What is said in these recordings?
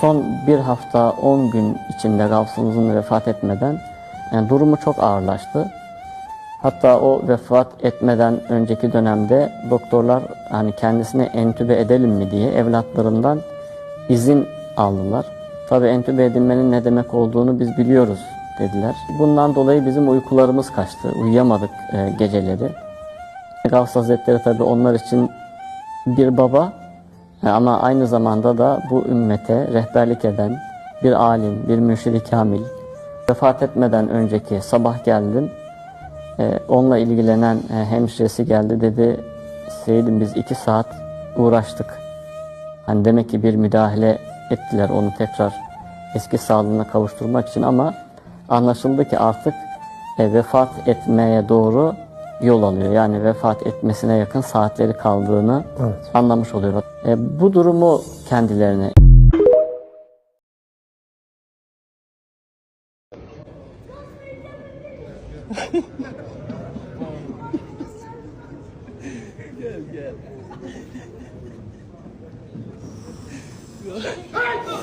Son bir hafta 10 gün içinde Gavsımızın vefat etmeden e, durumu çok ağırlaştı. Hatta o vefat etmeden önceki dönemde doktorlar hani kendisine entübe edelim mi diye evlatlarından izin aldılar. Tabii entübe edilmenin ne demek olduğunu biz biliyoruz dediler. Bundan dolayı bizim uykularımız kaçtı. Uyuyamadık e, geceleri. Gavs Hazretleri tabii onlar için bir baba ama aynı zamanda da bu ümmete rehberlik eden bir alim, bir mürşidi kamil. Vefat etmeden önceki sabah geldim. E, onunla ilgilenen e, hemşiresi geldi dedi Seyyidim biz iki saat uğraştık. Hani demek ki bir müdahale ettiler onu tekrar eski sağlığına kavuşturmak için ama anlaşıldı ki artık e, vefat etmeye doğru yol alıyor. Yani vefat etmesine yakın saatleri kaldığını Evet. anlamış oluyor. E, bu durumu kendilerine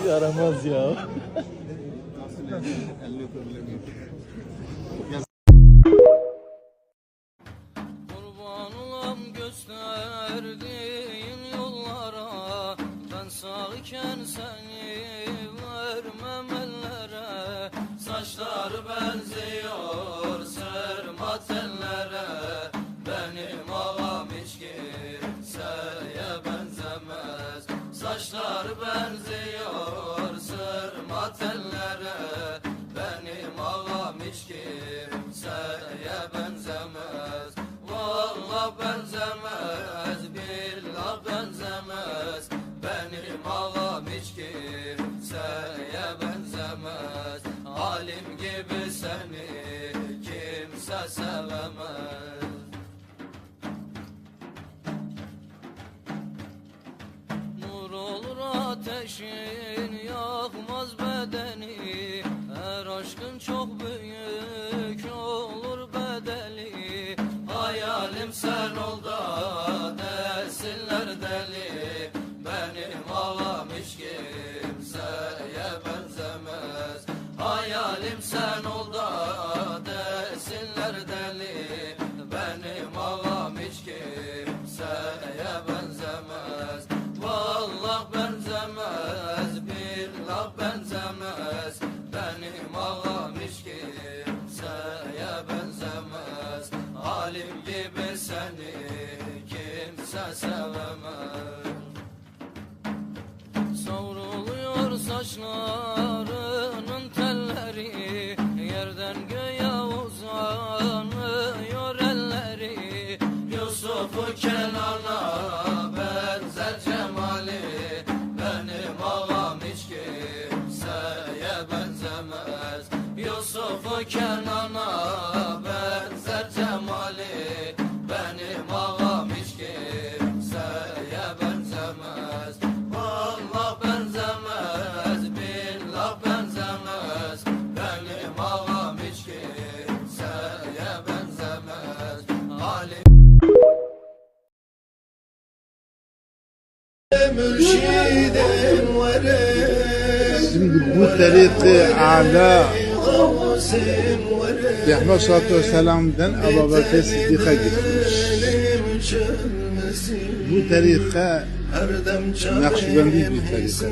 Yaramaz ya. Gösterdiğin yollara Ben sağ iken seni vermem ellere. Saçlar benziyor sevemez Nur olur ateşin yakmaz bedeni. Her aşkın çok büyük olur bedeli. Hayalim sen ol da desinler deli. Benim ağam hiç kimseye benzemez. Hayalim sen ol da saçlarının telleri Yerden göğe uzanıyor elleri. Yusuf'u Kenan'a benzer cemali Benim ağam hiç kimseye benzemez. Yusuf'u Kenan'a Şimdi bu tarikı ala Peygamber sallallahu aleyhi ve sellem'den Ebu Bekir Sıddık'a gitmiş. Bu tarika Nakşibendi bir tarika.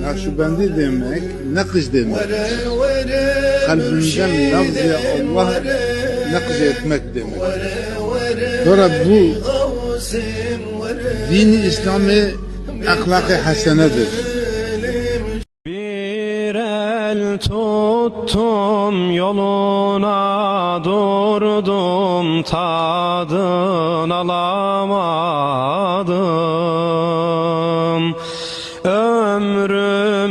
Nakşibendi demek, nakış demek. Kalbinden lafzı Allah nakış etmek demek. Sonra bu dini İslami ahlakı hasenedir. Bir el tuttum yoluna durdum tadını alamadım ömrüm